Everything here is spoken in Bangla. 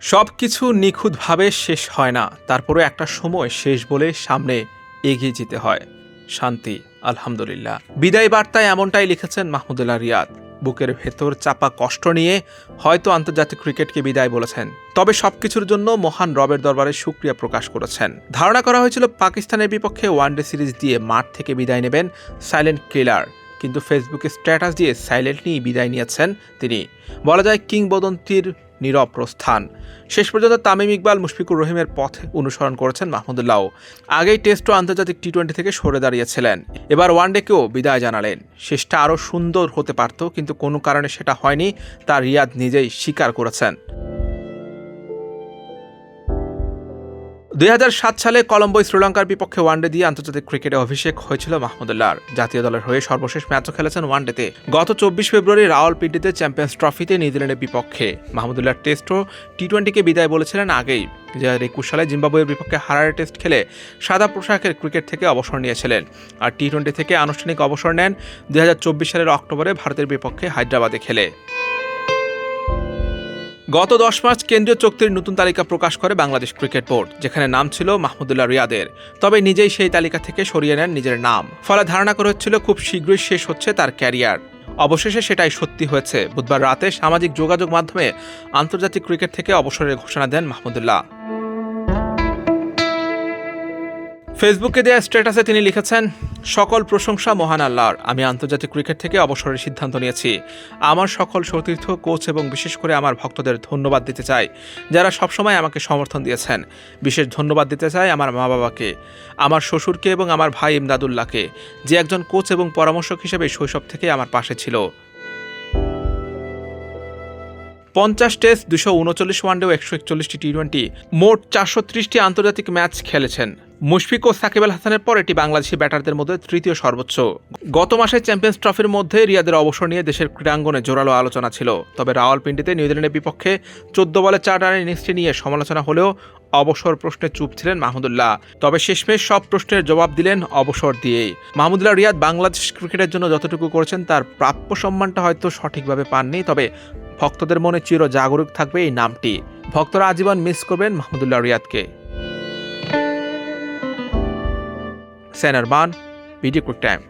সব কিছু নিখুঁতভাবে শেষ হয় না তারপরে একটা সময় শেষ বলে সামনে এগিয়ে যেতে হয়। শান্তি, আলহামদুলিল্লাহ। বিদায় বার্তায় এমনটাই লিখেছেন মাহমুদুল্লাহ রিয়াদ। বুকের ভেতর চাপা কষ্ট নিয়ে হয়তো আন্তর্জাতিক ক্রিকেটকে বিদায় বলেছেন। তবে সবকিছুর জন্য মহান রবের দরবারে সুক্রিয়া প্রকাশ করেছেন। ধারণা করা হয়েছিল পাকিস্তানের বিপক্ষে ওয়ানডে সিরিজ দিয়ে মাঠ থেকে বিদায় নেবেন সাইলেন্ট কিলার। কিন্তু ফেসবুকে স্ট্যাটাস দিয়ে সাইলেন্টলি বিদায় নিয়েছেন তিনি। বলা যায় কিংবদন্তির নীরব প্রস্থান শেষ পর্যন্ত তামিম ইকবাল, মুশফিকুর রহিমের পথ অনুসরণ করেছেন মাহমুদুল্লাহ। আগেই টেস্ট ও আন্তর্জাতিক টি টোয়েন্টি থেকে সরে দাঁড়িয়েছিলেন। এবার ওয়ানডেকেও বিদায় জানালেন। শেষটা আরও সুন্দর হতে পারত, কিন্তু কোনো কারণে সেটা হয়নি, তা রিয়াদ নিজেই স্বীকার করেছেন। দুই হাজার সাত সালে কলম্বোয় শ্রীলঙ্কার বিপক্ষে ওয়ানডে দিয়ে আন্তর্জাতিক ক্রিকেটে অভিষেক হয়েছিল মাহমুদুল্লাহর। জাতীয় দলের হয়ে সর্বশেষ ম্যাচও খেলেছেন ওয়ানডেতে। গত চব্বিশ ফেব্রুয়ারি রাওয়াল রাওয়ালপিন্ডিতে চ্যাম্পিয়ন্স ট্রফিতে নিউজিল্যান্ডের বিপক্ষে মাহমুদুল্লাহ টেস্ট ও টি টোয়েন্টিকে বিদায় বলেছিলেন আগেই। দু হাজার একুশ সালে জিম্বাবুয়ের বিপক্ষে হারারে টেস্ট খেলে সাদা পোশাকের ক্রিকেট থেকে অবসর নিয়েছিলেন। আর টি টোয়েন্টি থেকে আনুষ্ঠানিক অবসর নেন দুই হাজার চব্বিশ সালের অক্টোবরে ভারতের বিপক্ষে হায়দ্রাবাদে খেলে। গত দশ মার্চ কেন্দ্রীয় চুক্তির নতুন তালিকা প্রকাশ করে বাংলাদেশ ক্রিকেট বোর্ড, যেখানে নাম ছিল মাহমুদুল্লাহ রিয়াদের। তবে নিজেই সেই তালিকা থেকে সরিয়ে নেন নিজের নাম। ফলে ধারণা করা হচ্ছিল খুব শীঘ্রই শেষ হচ্ছে তার ক্যারিয়ার। অবশেষে সেটাই সত্যি হয়েছে। বুধবার রাতে সামাজিক যোগাযোগ মাধ্যমে আন্তর্জাতিক ক্রিকেট থেকে অবসরের ঘোষণা দেন মাহমুদুল্লাহ। ফেসবুকে দেওয়া স্ট্যাটাসে তিনি লিখেছেন সকল প্রশংসা মহান আল্লাহর। আমি আন্তর্জাতিক ক্রিকেট থেকে অবসরের সিদ্ধান্ত নিয়েছি। আমার সকল সতীর্থ, কোচ এবং বিশেষ করে আমার ভক্তদের ধন্যবাদ দিতে চাই, যারা সবসময় আমাকে সমর্থন দিয়েছেন। বিশেষ ধন্যবাদ দিতে চাই আমার মা বাবাকে আমার শ্বশুরকে এবং আমার ভাই ইমদাদুল্লাহকে, যে একজন কোচ এবং পরামর্শক হিসেবে শৈশব থেকে আমার পাশে ছিল। পঞ্চাশ টেস্ট, দুশো উনচল্লিশ ওয়ানডে ও একশো একচল্লিশটি টি টোয়েন্টি মোট চারশো ত্রিশটি আন্তর্জাতিক ম্যাচ খেলেছেন। মুশফিক ও সাকিব আল হাসানের পর এটি বাংলাদেশি ব্যাটারদের মধ্যে তৃতীয় সর্বোচ্চ। গত মাসে চ্যাম্পিয়ন্স ট্রফির মধ্যে রিয়াদের অবসর নিয়ে দেশের ক্রীড়াঙ্গনে জোরালো আলোচনা ছিল। তবে রাওয়ালপিন্ডিতে নিউজিল্যান্ডের বিপক্ষে চোদ্দ বলে চার রানের ইনিংসটি নিয়ে সমালোচনা হলেও অবসর প্রশ্নে চুপ ছিলেন মাহমুদুল্লাহ। তবে শেষমেশ সব প্রশ্নের জবাব দিলেন অবসর দিয়েই। মাহমুদুল্লাহ রিয়াদ বাংলাদেশ ক্রিকেটের জন্য যতটুকু করেছেন তার প্রাপ্য সম্মানটা হয়তো সঠিকভাবে পাননি, তবে ভক্তদের মনে চির জাগরুক থাকবে এই নামটি। ভক্তরা আজীবন মিস করবেন মাহমুদুল্লাহ রিয়াদকে। সেনারবান ভিডিও কুইক টাইম